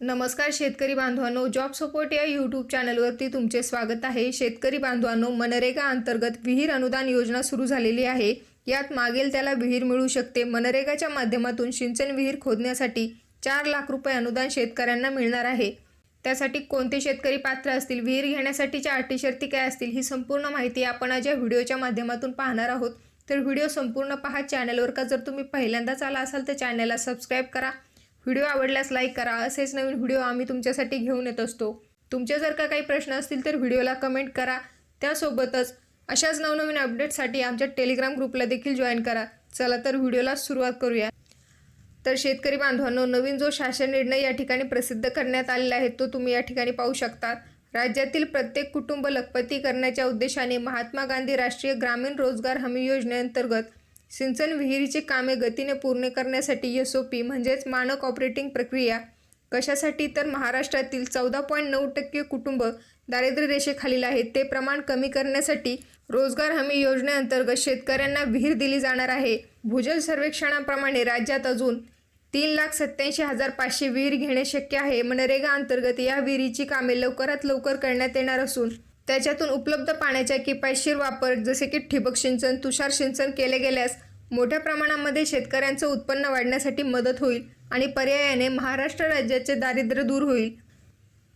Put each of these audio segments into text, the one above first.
नमस्कार शेतकरी बांधवांनो जॉब सपोर्ट या यूट्यूब चॅनलवरती तुमचे स्वागत आहे. शेतकरी बांधवांनो मनरेगा अंतर्गत विहीर अनुदान योजना सुरू झालेली आहे. यात मागेल त्याला विहीर मिळू शकते. मनरेगाच्या माध्यमातून सिंचन विहीर खोदण्यासाठी चार लाख रुपये अनुदान शेतकऱ्यांना मिळणार आहे. त्यासाठी कोणते शेतकरी पात्र असतील विहीर घेण्यासाठीच्या अटी शर्ती काय असतील ही संपूर्ण माहिती आपण आज या व्हिडिओच्या माध्यमातून पाहणार आहोत. तर व्हिडिओ संपूर्ण पहा. चॅनलवर का जर तुम्ही पहिल्यांदाच आला असाल तर चॅनलला सबस्क्राईब करा. व्हिडिओ आवडल्यास लाईक करा. असेच नवीन व्हिडिओ आम्ही तुमच्यासाठी घेऊन येत असतो. तुमचे जर का काही प्रश्न असतील तर व्हिडिओला कमेंट करा. त्यासोबतच अशाच नवनवीन अपडेटसाठी आमच्या टेलिग्राम ग्रुपला देखील जॉईन करा. चला तर व्हिडिओला सुरुवात करूया. तर शेतकरी बांधवांनो नवीन जो शासन निर्णय या ठिकाणी प्रसिद्ध करण्यात आलेला आहे तो तुम्ही या ठिकाणी पाहू शकता. राज्यातील प्रत्येक कुटुंब लखपती करण्याच्या उद्देशाने महात्मा गांधी राष्ट्रीय ग्रामीण रोजगार हमी योजनेअंतर्गत सिंचन विहिरीची कामे गतीने पूर्ण करण्यासाठी एस ओ पी म्हणजेच मानक ऑपरेटिंग प्रक्रिया. कशासाठी? तर महाराष्ट्रातील चौदा पॉईंट नऊ टक्के कुटुंब दारिद्र्य रेषेखालील आहेत. ते प्रमाण कमी करण्यासाठी रोजगार हमी योजनेअंतर्गत शेतकऱ्यांना विहीर दिली जाणार आहे. भूजल सर्वेक्षणाप्रमाणे राज्यात अजून तीन लाख सत्याऐंशी हजार पाचशे विहीर घेणे शक्य आहे. मनरेगा अंतर्गत या विहिरीची कामे लवकरात लवकर करण्यात येणार असून त्याच्यातून उपलब्ध पाण्याचा किफायतशीर वापर जसे की ठिबक सिंचन तुषार सिंचन केले गेल्यास मोठ्या प्रमाणामध्ये शेतकऱ्यांचं उत्पन्न वाढण्यासाठी मदत होईल आणि पर्यायाने महाराष्ट्र राज्याचे दारिद्र्य दूर होईल.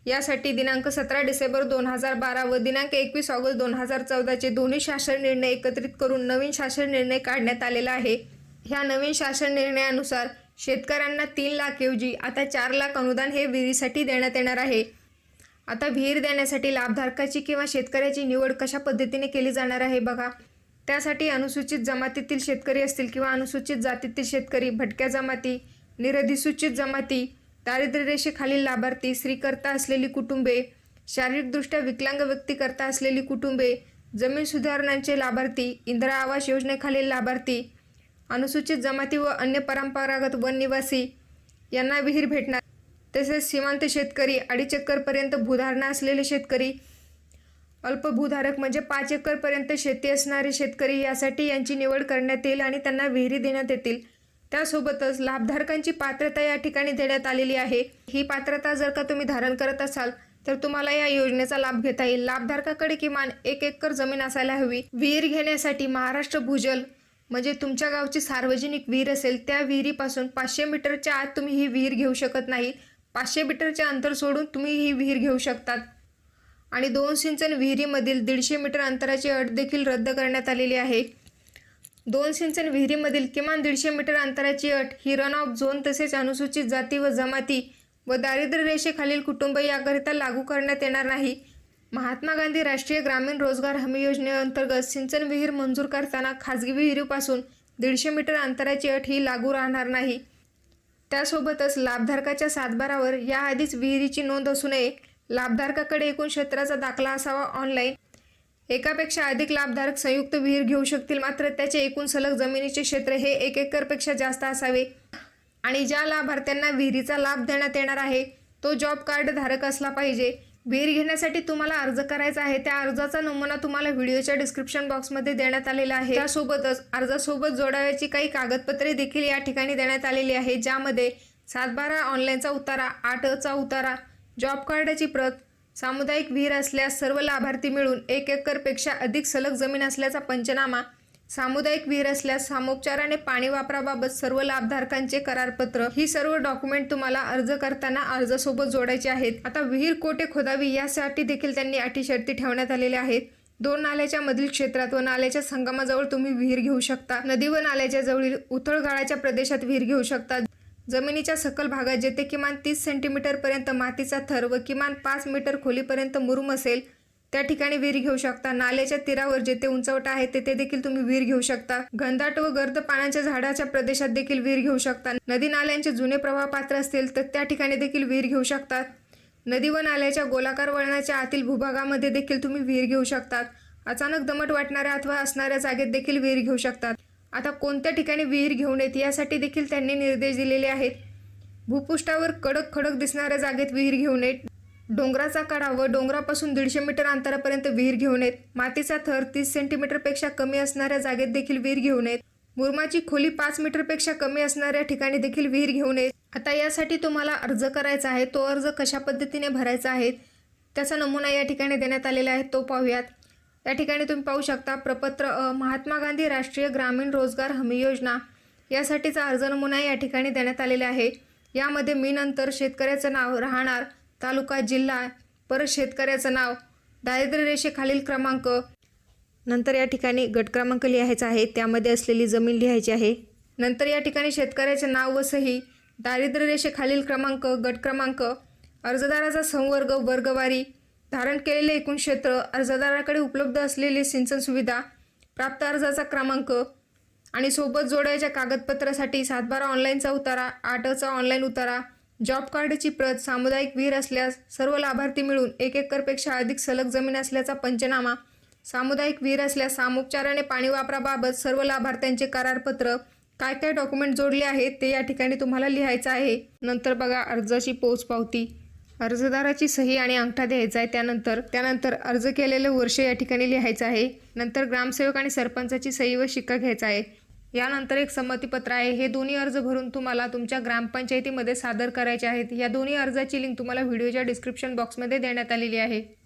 यासाठी दिनांक सतरा डिसेंबर दोन हजार बारा व दिनांक एकवीस ऑगस्ट दोन हजार चौदाचे दोन्ही शासन निर्णय एकत्रित करून नवीन शासन निर्णय काढण्यात आलेला आहे. ह्या नवीन शासन निर्णयानुसार शेतकऱ्यांना तीन लाख ऐवजी आता चार लाख अनुदान हे विहिरीसाठी देण्यात येणार आहे. आता विहीर देण्यासाठी लाभधारकाची किंवा शेतकऱ्याची निवड कशा पद्धतीने केली जाणार आहे बघा. त्यासाठी अनुसूचित जमातीतील शेतकरी असतील किंवा अनुसूचित जातीतील शेतकरी भटक्या जमाती निरधिसूचित जमाती दारिद्र्य रेषेखालील लाभार्थी स्त्रीकर्ता असलेली कुटुंबे शारीरिकदृष्ट्या विकलांग व्यक्तीकरता असलेली कुटुंबे जमीन सुधारणांचे लाभार्थी इंदिरा आवास योजनेखालील लाभार्थी अनुसूचित जमाती व अन्य परंपरागत वननिवासी यांना विहीर भेटणार तसेच सीमांत शेतकरी अडीच एकरपर्यंत भूधारणा असलेले शेतकरी अल्पभूधारक म्हणजे पाच एकरपर्यंत शेती असणारे शेतकरी यासाठी यांची निवड करण्यात येईल आणि त्यांना विहिरी देण्यात येतील. त्यासोबतच लाभधारकांची पात्रता या ठिकाणी देण्यात आलेली आहे. ही पात्रता जर का तुम्ही धारण करत असाल तर तुम्हाला या योजनेचा लाभ घेता येईल. लाभधारकाकडे किमान एक एकर जमीन असायला हवी. विहीर घेण्यासाठी महाराष्ट्र भूजल म्हणजे तुमच्या गावची सार्वजनिक विहीर असेल त्या विहिरीपासून पाचशे मीटरच्या आत तुम्ही ही विहीर घेऊ शकत नाही. पाचशे मीटरचे अंतर सोडून तुम्ही ही विहीर घेऊ शकतात. आणि दोन सिंचन विहिरीमधील दीडशे मीटर अंतराची अट देखील रद्द करण्यात आलेली आहे. दोन सिंचन विहिरीमधील किमान दीडशे मीटर अंतराची अट ही रन ऑफ झोन तसेच अनुसूचित जाती व जमाती व दारिद्र्य रेषेखालील कुटुंब याकरिता लागू करण्यात येणार नाही. महात्मा गांधी राष्ट्रीय ग्रामीण रोजगार हमी योजनेअंतर्गत सिंचन विहीर मंजूर करताना खाजगी विहिरीपासून दीडशे मीटर अंतराची अट ही लागू राहणार नाही. त्यासोबतच लाभधारकाच्या सातबारावर याआधीच विहिरीची नोंद असू नये. लाभधारकाकडे एकूण क्षेत्राचा दाखला असावा ऑनलाईन. एकापेक्षा अधिक लाभधारक संयुक्त विहीर घेऊ शकतील मात्र त्याचे एकूण सलग जमिनीचे क्षेत्र हे एक एकरपेक्षा जास्त असावे. आणि ज्या लाभार्थ्यांना विहिरीचा लाभ देण्यात येणार आहे तो जॉब कार्ड धारक असला पाहिजे. विहीर घेण्यासाठी तुम्हाला अर्ज करायचा आहे. त्या अर्जाचा नमुना तुम्हाला व्हिडिओच्या डिस्क्रिप्शन बॉक्समध्ये देण्यात आलेला आहे. त्यासोबतच अर्जासोबत जोडाव्याची काही कागदपत्रे देखील या ठिकाणी देण्यात आलेली आहे ज्यामध्ये सातबारा ऑनलाईनचा उतारा आठचा उतारा जॉब कार्डाची प्रत सामुदायिक विहीर असल्यास सर्व लाभार्थी मिळून एक एकरपेक्षा अधिक सलग जमीन असल्याचा पंचनामा सामुदायिक विहीर असल्यास सामोपचाराने पाणी वापराबाबत सर्व लाभधारकांचे करारपत्र ही सर्व डॉक्युमेंट तुम्हाला अर्ज करताना अर्जासोबत जोडायचे आहेत. आता विहीर कोठे खोदावी यासाठी देखील त्यांनी अटी शर्ती ठेवण्यात आलेल्या आहेत. दोन नाल्याच्या मधील क्षेत्रात व नाल्याच्या संगमाजवळ तुम्ही विहीर घेऊ शकता. नदी व नाल्याच्या जवळील उथळगाळाच्या प्रदेशात विहीर घेऊ शकता. जमिनीच्या सकल भागात जेथे किमान तीस सेंटीमीटरपर्यंत मातीचा थर व किमान पाच मीटर खोलीपर्यंत मुरुम असेल त्या ठिकाणी विहीर घेऊ शकता. नाल्याच्या तीरावर जेथे उंचवट आहे तेथे देखील तुम्ही विहीर घेऊ शकता. घनदाट व गर्द पाण्याच्या झाडाच्या प्रदेशात देखील विहीर घेऊ शकता. नदी नाल्यांचे जुने प्रवाह पात्र असतील तर त्या ठिकाणी देखील विहीर घेऊ शकतात नदी व नाल्याच्या गोलाकार वळणाच्या आतील भूभागामध्ये देखील तुम्ही विहीर घेऊ शकतात अचानक दमट वाटणाऱ्या अथवा असणाऱ्या जागेत देखील विहीर घेऊ शकतात आता कोणत्या ठिकाणी विहीर घेऊ नयेत यासाठी देखील त्यांनी निर्देश दिलेले आहेत. भूपृष्ठावर कडक खडक दिसणाऱ्या जागेत विहीर घेऊ नये डोंगराचा कडा व डोंगरापासून दीडशे मीटर अंतरापर्यंत विहीर घेऊ नयेत मातीचा थर तीस सेंटीमीटरपेक्षा कमी असणाऱ्या जागेत देखील विहीर घेऊ नयेत मुरमाची खोली पाच मीटरपेक्षा कमी असणाऱ्या ठिकाणी देखील विहीर घेऊ नये आता यासाठी तुम्हाला अर्ज करायचा आहे. तो अर्ज कशा पद्धतीने भरायचा आहे? त्याचा नमुना या ठिकाणी देण्यात आलेला आहे. तो पाहूयात. या ठिकाणी तुम्ही पाहू शकता प्रपत्र अ, महात्मा गांधी राष्ट्रीय ग्रामीण रोजगार हमी योजना. यासाठीचा अर्ज नमुना या ठिकाणी देण्यात आलेला आहे. यामध्ये मी नंतर शेतकऱ्याचं नाव राहणार. तालुका जिल्हा परत शेतकऱ्याचं नाव दारिद्र्य रेषेखालील क्रमांक नंतर या ठिकाणी गट क्रमांक लिहायचा आहे. त्यामध्ये असलेली जमीन लिहायची आहे. नंतर या ठिकाणी शेतकऱ्याचे नाव व सही दारिद्र्य रेषेखालील क्रमांक गट क्रमांक अर्जदाराचा संवर्ग वर्गवारी धारण केलेले एकूण क्षेत्र अर्जदाराकडे उपलब्ध असलेली सिंचन सुविधा प्राप्त अर्जाचा क्रमांक आणि सोबत जोडायच्या कागदपत्रासाठी सातबारा ऑनलाईनचा उतारा आठचा ऑनलाईन उतारा जॉब कार्डची प्रत सामुदायिक विहीर असल्यास सर्व लाभार्थी मिळून एक एकरपेक्षा अधिक सलग जमीन असल्याचा पंचनामा. सामुदायिक विहीर असल्यास सामोपचाराने पाणी वापराबाबत सर्व लाभार्थ्यांचे करारपत्र. काय काय डॉक्युमेंट जोडले आहेत ते या ठिकाणी तुम्हाला लिहायचं आहे. नंतर बघा अर्जाची पोच पावती. अर्जदाराची सही आणि अंगठा द्यायचा आहे त्यानंतर. त्यानंतर अर्ज केलेलं वर्ष या ठिकाणी लिहायचं आहे. नंतर ग्रामसेवक आणि सरपंचाची सही व शिक्का घ्यायचा आहे. यानंतर एक संमतीपत्र आहे. हे दोन्ही अर्ज भरून तुम्हाला तुमच्या ग्रामपंचायतीमध्ये सादर करायचे आहेत. या दोन्ही अर्जाची लिंक तुम्हाला व्हिडिओच्या डिस्क्रिप्शन बॉक्समध्ये देण्यात आलेली आहे.